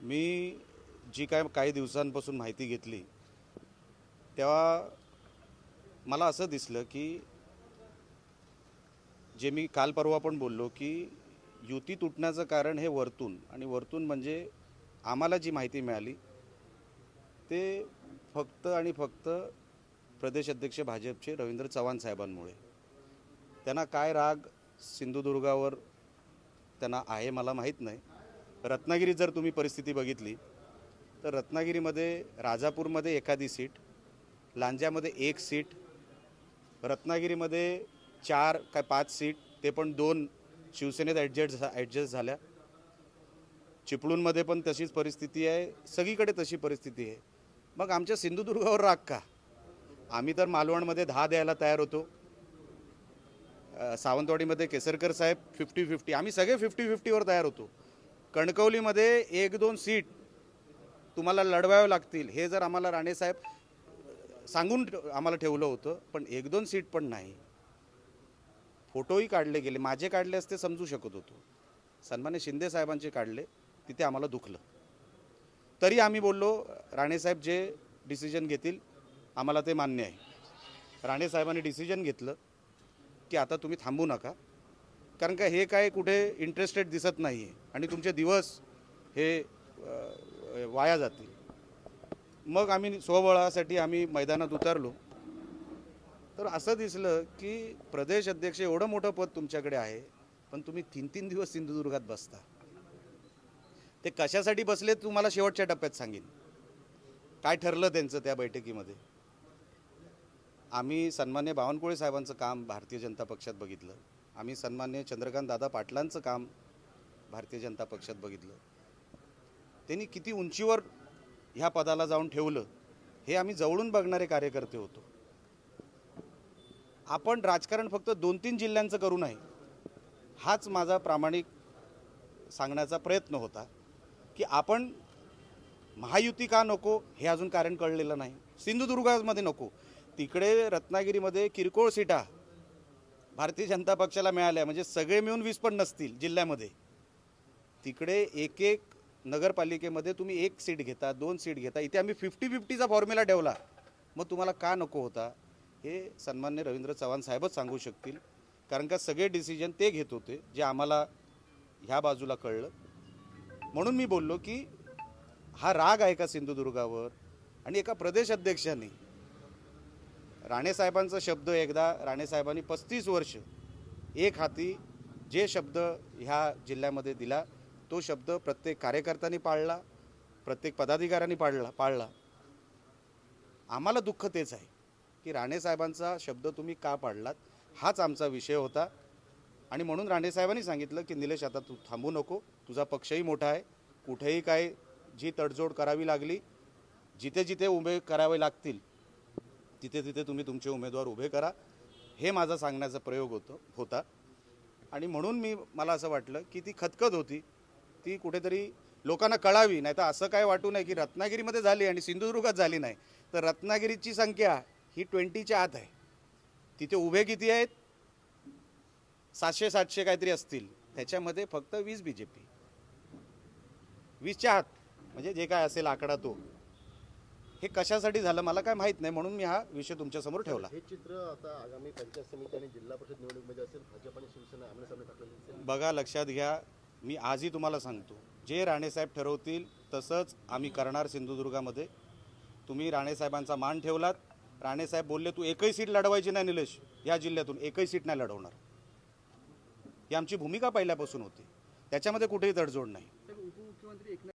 मी जी काय काही दिवसांपासून माहिती घेतली तेव्हा मला असं दिसलं की जे मी काल परवा पण बोललो की युती तुटण्याचं कारण हे वरतून आणि वरतून म्हणजे आम्हाला जी माहिती मिळाली ते फक्त आणि फक्त प्रदेश अध्यक्ष भाजपचे रवींद्र चव्हाण साहेबांमुळे. त्यांना काय राग सिंधुदुर्गावर त्यांना आहे मला माहीत नाही. रत्नागिरीत जर तुम्ही परिस्थिती बघितली तर रत्नागिरीमध्ये राजापूरमध्ये एखादी सीट लांज्यामध्ये एक सीट रत्नागिरीमध्ये चार काय पाच सीट ते पण दोन शिवसेनेत ॲडजस्ट ॲडजस्ट झाल्या. चिपळूणमध्ये पण तशीच परिस्थिती आहे सगळीकडे तशी परिस्थिती आहे. मग आमच्या सिंधुदुर्गावर राग का? आम्ही तर मालवणमध्ये दहा द्यायला तयार होतो. सावंतवाडीमध्ये केसरकर साहेब फिफ्टी फिफ्टी आम्ही सगळे फिफ्टी फिफ्टीवर तयार होतो. कणकवलीमध्ये एक दोन सीट तुम्हाला लढवावं लागतील. हे जर आम्हाला राणेसाहेब सांगून आम्हाला ठेवलं होतं पण एक दोन सीट पण नाही. फोटोही काढले गेले. माझे काढले असते समजू शकत होतो. सन्मान्य शिंदे साहेबांचे काढले तिथे आम्हाला दुखलं. तरी आम्ही बोललो राणेसाहेब जे डिसिजन घेतील आम्हाला ते मान्य आहे. राणेसाहेबांनी डिसिजन घेतलं की आता तुम्ही थांबू नका. कारण का हे काय कुठे इंटरेस्टेड दिसत नाही आहे आणि तुमचे दिवस हे वाया जातील. मग आम्ही स्वबळासाठी आम्ही मैदानात उतरलो. तर असं दिसलं की प्रदेश अध्यक्ष एवढं मोठं पद तुमच्याकडे आहे पण तुम्ही तीन तीन दिवस सिंधुदुर्गात बसता. ते कशासाठी बसले तुम्हाला शेवटच्या टप्प्यात सांगेन. काय ठरलं त्यांचं त्या बैठकीमध्ये? आम्ही सन्मान्य बावनकुळे साहेबांचं काम भारतीय जनता पक्षात बघितलं. आम्ही सन्मान्य चंद्रकांत दादा पाटलांचं काम भारतीय जनता पक्षात बघितलं. त्यांनी किती उंचीवर ह्या पदाला जाऊन ठेवलं हे आम्ही जवळून बघणारे कार्यकर्ते होतो. आपण राजकारण फक्त दोन तीन जिल्ह्यांचं करू नये हाच माझा प्रामाणिक सांगण्याचा प्रयत्न होता की आपण महायुती का नको हे अजून कारण कळलेलं नाही. सिंधुदुर्गामध्ये नको. तिकडे रत्नागिरीमध्ये किरकोळ सीटा भारतीय जनता पक्षाला मिळाल्या म्हणजे सगळे मिळून वीस पण नसतील जिल्ह्यामध्ये. तिकडे एक एक नगरपालिकेमध्ये तुम्ही एक सीट घेता दोन सीट घेता. इथे आम्ही फिफ्टी फिफ्टीचा फॉर्म्युला ठेवला. मग तुम्हाला का नको होता? हे सन्मान्य रवींद्र चव्हाण साहेबच सांगू शकतील. कारण का सगळे डिसिजन ते घेत होते जे आम्हाला ह्या बाजूला कळलं. म्हणून मी बोललो की हा राग आहे का सिंधुदुर्गावर? आणि एका प्रदेश अध्यक्षाने राणेसाहेबांचा शब्द एकदा राणेसाहेबांनी पस्तीस वर्ष एक हाती जे शब्द ह्या जिल्ह्यामध्ये दिला तो शब्द प्रत्येक कार्यकर्त्यांनी पाळला प्रत्येक पदाधिकाऱ्यांनी पाळला पाळला. आम्हाला दुःख तेच आहे की राणेसाहेबांचा शब्द तुम्ही का पाडलात हाच आमचा विषय होता. आणि म्हणून राणेसाहेबांनी सांगितलं की निलेश आता तू थांबू नको. तुझा पक्षही मोठा आहे. कुठेही काय जी तडजोड करावी लागली जिथे जिथे उभे करावे लागतील तिथे तिथे तुम्ही तुमचे उमेदवार उभे करा. हे माझा सांगण्याचा प्रयोग होतो होता. आणि म्हणून मी मला असं वाटलं की ती खतखत होती. ती कुठेतरी लोकांना कळावी नाही तर असं काय वाटू नये की रत्नागिरीमध्ये झाली आणि सिंधुदुर्गात झाली नाही. तर रत्नागिरीची संख्या ही ट्वेंटीच्या आत आहे. तिथे उभे किती आहेत? सातशे सातशे काहीतरी असतील. त्याच्यामध्ये फक्त वीस बी जे पी. वीसच्या आत म्हणजे जे काय असेल आकडा तो. हे कशासाठी झालं मला काय माहीत नाही म्हणून मी हा विषय तुमच्यासमोर ठेवला. हे चित्र आता आगामी पंचायत समिती आणि जिल्हा परिषद निवडणुकीमध्ये असेल भाजप आणि शिवसेना बघा लक्षात घ्या मी आजही तुम्हाला सांगतो जे राणेसाहेब ठरवतील तसंच आम्ही करणार सिंधुदुर्गामध्ये. तुम्ही राणेसाहेबांचा मान ठेवलात. राणेसाहेब बोलले तू एकही सीट लढवायची नाही निलेश या जिल्ह्यातून एकही सीट नाही लढवणार. ही आमची भूमिका पहिल्यापासून होती. त्याच्यामध्ये कुठेही तडजोड नाही.